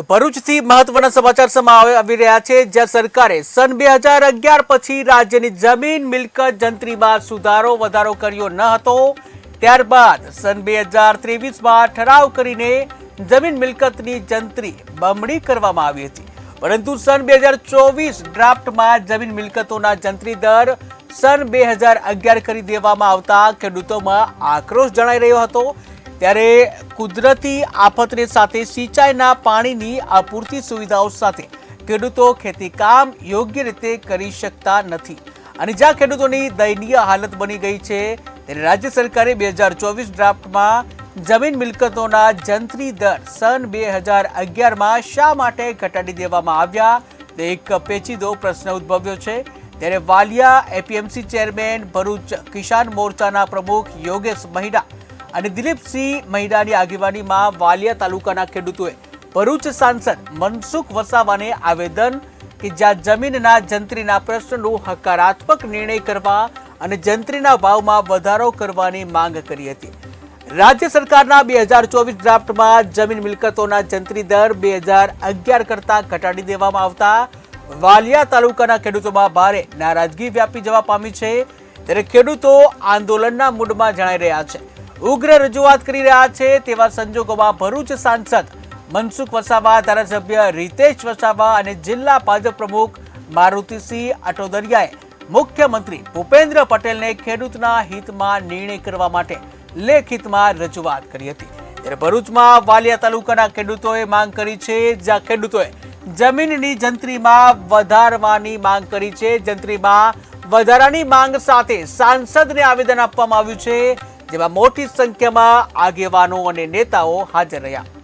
તો ભરૂચથી મહત્વના સમાચાર સમા આવી રહ્યા છે. જ્યાં સરકારે સન બે હજાર અગિયાર પછી રાજ્યની જમીન મિલકત જંત્રીમાં સુધારો વધારો કર્યો ન હતો. ત્યારબાદ સન બે હજાર ત્રેવીસમાં ઠરાવ કરીને જમીન મિલકતની જંત્રી બમણી કરવામાં આવી હતી. પરંતુ સન બે હજાર ચોવીસ ડ્રાફ્ટમાં જમીન મિલકતોના જંત્રી દર સન બે હજાર અગિયાર કરી દેવામાં આવતા ખેડૂતોમાં આક્રોશ જણાઈ રહ્યો હતો. ત્યારે કુદરતી આફતને સાથે સિંચાઈના પાણીની અપૂરતી સુવિધાઓ સાથે ખેડૂતો ખેતીકામ યોગ્ય રીતે કરી શકતા નથી. અને જ્યાં ખેડૂતોની દયનીય હાલત બની ગઈ છે, ત્યારે રાજ્ય સરકારે બે હજાર ચોવીસ ડ્રાફ્ટમાં જમીન મિલકતોના જંત્રી દર સન બે હજાર અગિયારમાં શા માટે ઘટાડી દેવામાં આવ્યા? તે એક પેચીદો પ્રશ્ન ઉદ્ભવ્યો છે. ત્યારે વાલિયા એપીએમસી ચેરમેન ભરૂચ કિસાન મોરચાના પ્રમુખ યોગેશ મહિડા અને દિલીપસિંહ મહિડાની આગેવાનીમાં વાલિયા તાલુકાના ખેડૂતોએ ભરૂચ સાંસદ મનસુખ વસાવાને આવેદન કે જ્યાં જમીનના જંત્રીના પ્રશ્નનો હકારાત્મક નિર્ણય કરવા અને જંત્રીના ભાવમાં વધારો કરવાની માંગ કરી હતી. રાજ્ય સરકારના બે હજાર ચોવીસ ડ્રાફ્ટમાં જમીન મિલકતોના જંત્રી દર બે હજાર અગિયાર કરતા ઘટાડી દેવામાં આવતા. વાલિયા તાલુકાના ખેડૂતોમાં ભારે નારાજગી વ્યાપી જવા પામી છે. ત્યારે ખેડૂતો આંદોલનના મૂડમાં જણાઈ રહ્યા છે. ઉગ્ર રજૂઆત કરી રહ્યા છે તેવા સંજોગોમાં ભરૂચ સાંસદ મનસુખ વસાવા, ધારાસભ્ય રીતેશ વસાવા અને જિલ્લા ભાજપ પ્રમુખ મારુતિસિંહ આટોદરિયાએ મુખ્યમંત્રી ભૂપેન્દ્ર પટેલને ખેડૂતના હિતમાં નિર્ણય કરવા માટે લેખિતમાં રજૂઆત કરી હતી. ત્યારે ભરૂચમાં વાલિયા તાલુકાના ખેડૂતોએ માંગ કરી છે, જ્યાં ખેડૂતોએ જમીનની જંત્રીમાં વધારવાની માંગ કરી છે. જંત્રીમાં વધારાની માંગ સાથે સાંસદને આવેદન આપવામાં આવ્યું છે. જેમાં મોટી સંખ્યામાં આગેવાનો અને નેતાઓ હાજર રહ્યા.